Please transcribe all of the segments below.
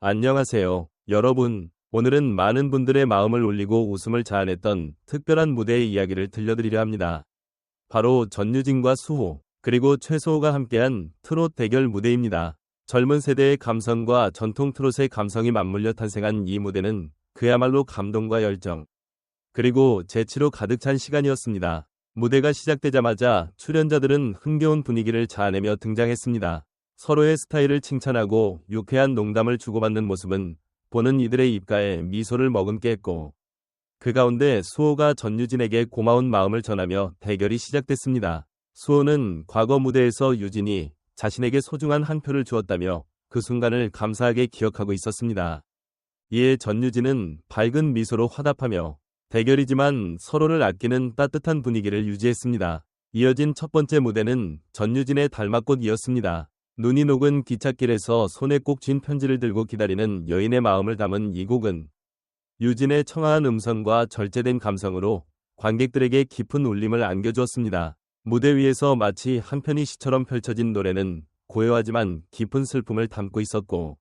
안녕하세요. 여러분, 오늘은 많은 분들의 마음을 울리고 웃음을 자아냈던 특별한 무대의 이야기를 들려드리려 합니다. 바로 전유진과 수호, 그리고 최소호가 함께한 트롯 대결 무대입니다. 젊은 세대의 감성과 전통 트롯의 감성이 맞물려 탄생한 이 무대는 그야말로 감동과 열정, 그리고 재치로 가득 찬 시간이었습니다. 무대가 시작되자마자 출연자들은 흥겨운 분위기를 자아내며 등장했습니다. 서로의 스타일을 칭찬하고 유쾌한 농담을 주고받는 모습은 보는 이들의 입가에 미소를 머금게 했고 그 가운데 수호가 전유진에게 고마운 마음을 전하며 대결이 시작됐습니다. 수호는 과거 무대에서 유진이 자신에게 소중한 한 표를 주었다며 그 순간을 감사하게 기억하고 있었습니다. 이에 전유진은 밝은 미소로 화답하며 대결이지만 서로를 아끼는 따뜻한 분위기를 유지했습니다. 이어진 첫 번째 무대는 전유진의 달맞꽃이었습니다. 눈이 녹은 기찻길에서 손에 꼭 쥔 편지를 들고 기다리는 여인의 마음을 담은 이 곡은 유진의 청아한 음성과 절제된 감성으로 관객들에게 깊은 울림을 안겨주었습니다. 무대 위에서 마치 한 편의 시처럼 펼쳐진 노래는 고요하지만 깊은 슬픔을 담고 있었고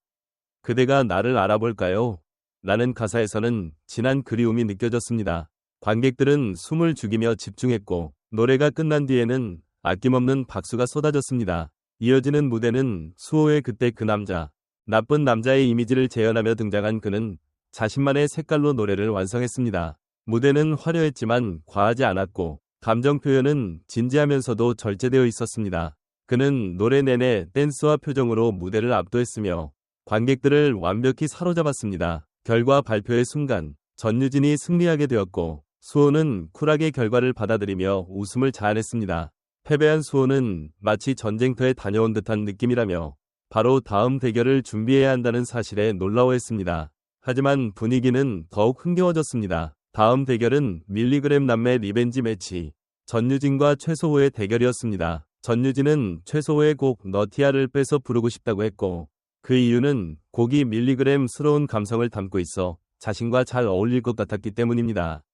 그대가 나를 알아볼까요? 라는 가사에서는 진한 그리움이 느껴졌습니다. 관객들은 숨을 죽이며 집중했고 노래가 끝난 뒤에는 아낌없는 박수가 쏟아졌습니다. 이어지는 무대는 수호의 그때 그 남자, 나쁜 남자의 이미지를 재현하며 등장한 그는 자신만의 색깔로 노래를 완성했습니다. 무대는 화려했지만 과하지 않았고 감정 표현은 진지하면서도 절제되어 있었습니다. 그는 노래 내내 댄스와 표정으로 무대를 압도했으며 관객들을 완벽히 사로잡았습니다. 결과 발표의 순간 전유진이 승리하게 되었고 수호는 쿨하게 결과를 받아들이며 웃음을 자아냈습니다. 패배한 수호는 마치 전쟁터에 다녀온 듯한 느낌이라며 바로 다음 대결을 준비해야 한다는 사실에 놀라워했습니다. 하지만 분위기는 더욱 흥겨워졌습니다. 다음 대결은 밀리그램 남매 리벤지 매치 전유진과 최소호의 대결이었습니다. 전유진은 최소호의 곡 너티아를 빼서 부르고 싶다고 했고 그 이유는 곡이 밀리그램스러운 감성을 담고 있어 자신과 잘 어울릴 것 같았기 때문입니다.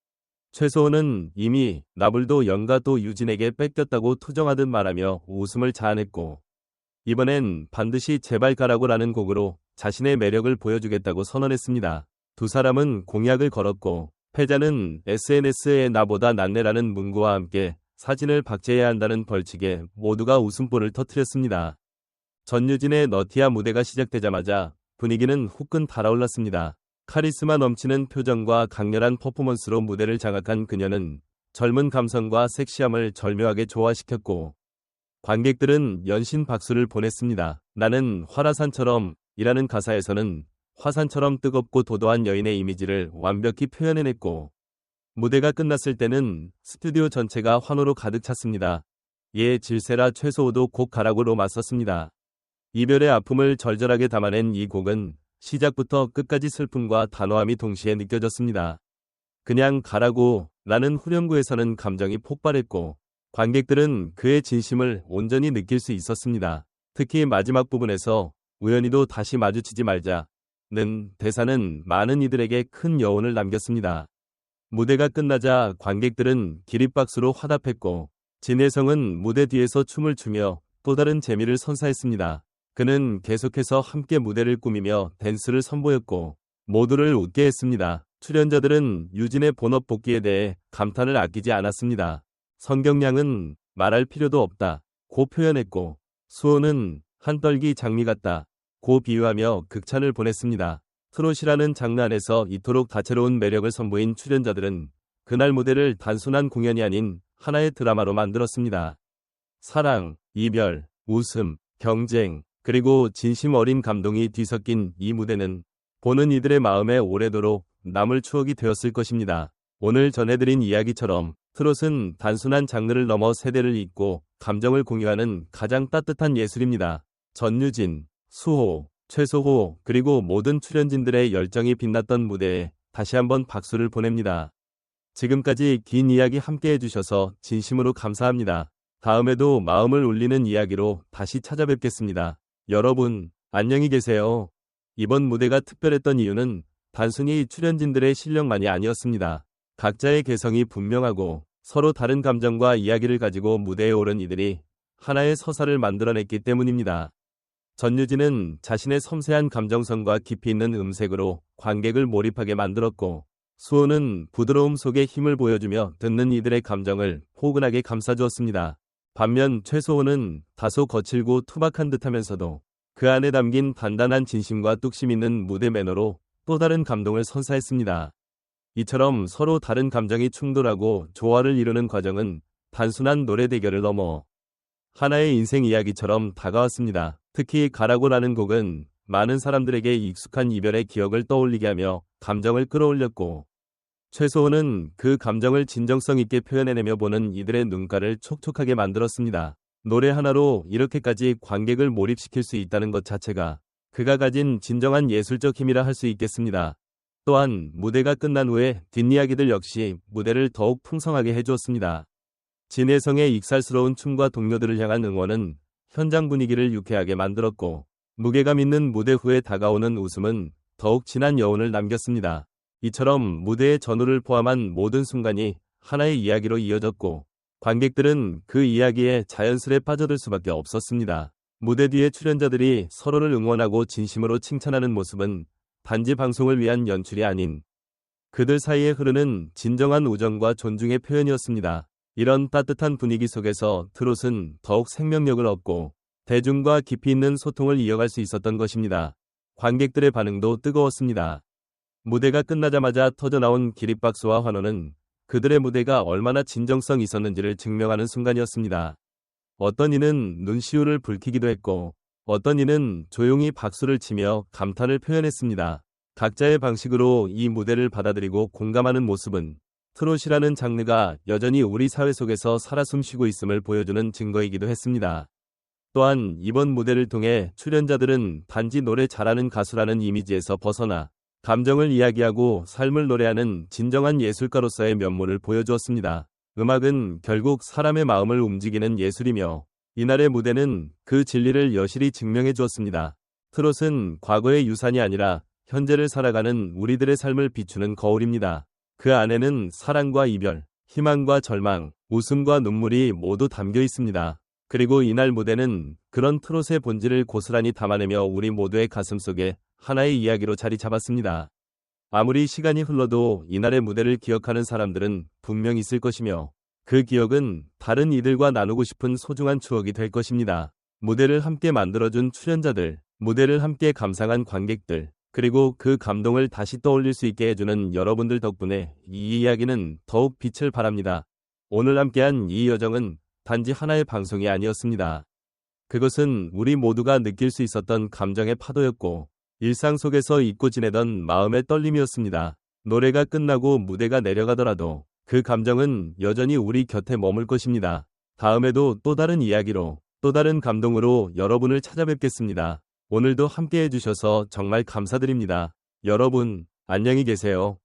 최소호는 이미 나불도 영가 또 유진에게 뺏겼다고 투정하듯 말하며 웃음을 자아냈고 이번엔 반드시 제발 가라고 라는 곡으로 자신의 매력을 보여주겠다고 선언했습니다. 두 사람은 공약을 걸었고 패자는 SNS에 나보다 낫네라는 문구와 함께 사진을 박제해야 한다는 벌칙에 모두가 웃음보를 터뜨렸습니다. 전유진의 너티아 무대가 시작되자마자 분위기는 후끈 달아올랐습니다. 카리스마 넘치는 표정과 강렬한 퍼포먼스로 무대를 장악한 그녀는 젊은 감성과 섹시함을 절묘하게 조화시켰고 관객들은 연신 박수를 보냈습니다. 나는 화라산처럼 이라는 가사에서는 화산처럼 뜨겁고 도도한 여인의 이미지를 완벽히 표현해냈고 무대가 끝났을 때는 스튜디오 전체가 환호로 가득 찼습니다. 예 질세라 최소호도 곡 가락으로 맞섰습니다. 이별의 아픔을 절절하게 담아낸 이 곡은 시작부터 끝까지 슬픔과 단호함이 동시에 느껴졌습니다. 그냥 가라고 라는 후렴구에서는 감정이 폭발했고 관객들은 그의 진심을 온전히 느낄 수 있었습니다. 특히 마지막 부분에서 우연히도 다시 마주치지 말자는 대사는 많은 이들에게 큰 여운을 남겼습니다. 무대가 끝나자 관객들은 기립박수로 화답했고 진혜성은 무대 뒤에서 춤을 추며 또 다른 재미를 선사했습니다. 그는 계속해서 함께 무대를 꾸미며 댄스를 선보였고 모두를 웃게 했습니다. 출연자들은 유진의 본업 복귀에 대해 감탄을 아끼지 않았습니다. 성경량은 말할 필요도 없다. 고 표현했고 수호는 한떨기 장미 같다. 고 비유하며 극찬을 보냈습니다. 트롯이라는 장르 안에서 이토록 다채로운 매력을 선보인 출연자들은 그날 무대를 단순한 공연이 아닌 하나의 드라마로 만들었습니다. 사랑, 이별, 웃음, 경쟁, 그리고 진심 어린 감동이 뒤섞인 이 무대는 보는 이들의 마음에 오래도록 남을 추억이 되었을 것입니다. 오늘 전해드린 이야기처럼 트롯은 단순한 장르를 넘어 세대를 잇고 감정을 공유하는 가장 따뜻한 예술입니다. 전유진, 수호, 최소호, 그리고 모든 출연진들의 열정이 빛났던 무대에 다시 한번 박수를 보냅니다. 지금까지 긴 이야기 함께 해주셔서 진심으로 감사합니다. 다음에도 마음을 울리는 이야기로 다시 찾아뵙겠습니다. 여러분, 안녕히 계세요. 이번 무대가 특별했던 이유는 단순히 출연진들의 실력만이 아니었습니다. 각자의 개성이 분명하고 서로 다른 감정과 이야기를 가지고 무대에 오른 이들이 하나의 서사를 만들어냈기 때문입니다. 전유진은 자신의 섬세한 감정선과 깊이 있는 음색으로 관객을 몰입하게 만들었고 수호는 부드러움 속에 힘을 보여주며 듣는 이들의 감정을 포근하게 감싸주었습니다. 반면 최소호는 다소 거칠고 투박한 듯하면서도 그 안에 담긴 단단한 진심과 뚝심 있는 무대 매너로 또 다른 감동을 선사했습니다. 이처럼 서로 다른 감정이 충돌하고 조화를 이루는 과정은 단순한 노래 대결을 넘어 하나의 인생 이야기처럼 다가왔습니다. 특히 가라고라는 곡은 많은 사람들에게 익숙한 이별의 기억을 떠올리게 하며 감정을 끌어올렸고 최소호는 그 감정을 진정성 있게 표현해내며 보는 이들의 눈가를 촉촉하게 만들었습니다. 노래 하나로 이렇게까지 관객을 몰입시킬 수 있다는 것 자체가 그가 가진 진정한 예술적 힘이라 할 수 있겠습니다. 또한 무대가 끝난 후에 뒷이야기들 역시 무대를 더욱 풍성하게 해주었습니다. 진혜성의 익살스러운 춤과 동료들을 향한 응원은 현장 분위기를 유쾌하게 만들었고 무게감 있는 무대 후에 다가오는 웃음은 더욱 진한 여운을 남겼습니다. 이처럼 무대의 전후를 포함한 모든 순간이 하나의 이야기로 이어졌고 관객들은 그 이야기에 자연스레 빠져들 수밖에 없었습니다. 무대 뒤에 출연자들이 서로를 응원하고 진심으로 칭찬하는 모습은 단지 방송을 위한 연출이 아닌 그들 사이에 흐르는 진정한 우정과 존중의 표현이었습니다. 이런 따뜻한 분위기 속에서 트롯은 더욱 생명력을 얻고 대중과 깊이 있는 소통을 이어갈 수 있었던 것입니다. 관객들의 반응도 뜨거웠습니다. 무대가 끝나자마자 터져나온 기립박수와 환호는 그들의 무대가 얼마나 진정성 있었는지를 증명하는 순간이었습니다. 어떤 이는 눈시울을 붉히기도 했고 어떤 이는 조용히 박수를 치며 감탄을 표현했습니다. 각자의 방식으로 이 무대를 받아들이고 공감하는 모습은 트롯이라는 장르가 여전히 우리 사회 속에서 살아 숨쉬고 있음을 보여주는 증거이기도 했습니다. 또한 이번 무대를 통해 출연자들은 단지 노래 잘하는 가수라는 이미지에서 벗어나 감정을 이야기하고 삶을 노래하는 진정한 예술가로서의 면모를 보여주었습니다. 음악은 결국 사람의 마음을 움직이는 예술이며 이날의 무대는 그 진리를 여실히 증명해 주었습니다. 트롯은 과거의 유산이 아니라 현재를 살아가는 우리들의 삶을 비추는 거울입니다. 그 안에는 사랑과 이별, 희망과 절망, 웃음과 눈물이 모두 담겨 있습니다. 그리고 이날 무대는 그런 트롯의 본질을 고스란히 담아내며 우리 모두의 가슴 속에 하나의 이야기로 자리 잡았습니다. 아무리 시간이 흘러도 이날의 무대를 기억하는 사람들은 분명 있을 것이며 그 기억은 다른 이들과 나누고 싶은 소중한 추억이 될 것입니다. 무대를 함께 만들어준 출연자들, 무대를 함께 감상한 관객들, 그리고 그 감동을 다시 떠올릴 수 있게 해주는 여러분들 덕분에 이 이야기는 더욱 빛을 발합니다. 오늘 함께한 이 여정은 단지 하나의 방송이 아니었습니다. 그것은 우리 모두가 느낄 수 있었던 감정의 파도였고 일상 속에서 잊고 지내던 마음의 떨림이었습니다. 노래가 끝나고 무대가 내려가더라도 그 감정은 여전히 우리 곁에 머물 것입니다. 다음에도 또 다른 이야기로 또 다른 감동으로 여러분을 찾아뵙겠습니다. 오늘도 함께 해주셔서 정말 감사드립니다. 여러분, 안녕히 계세요.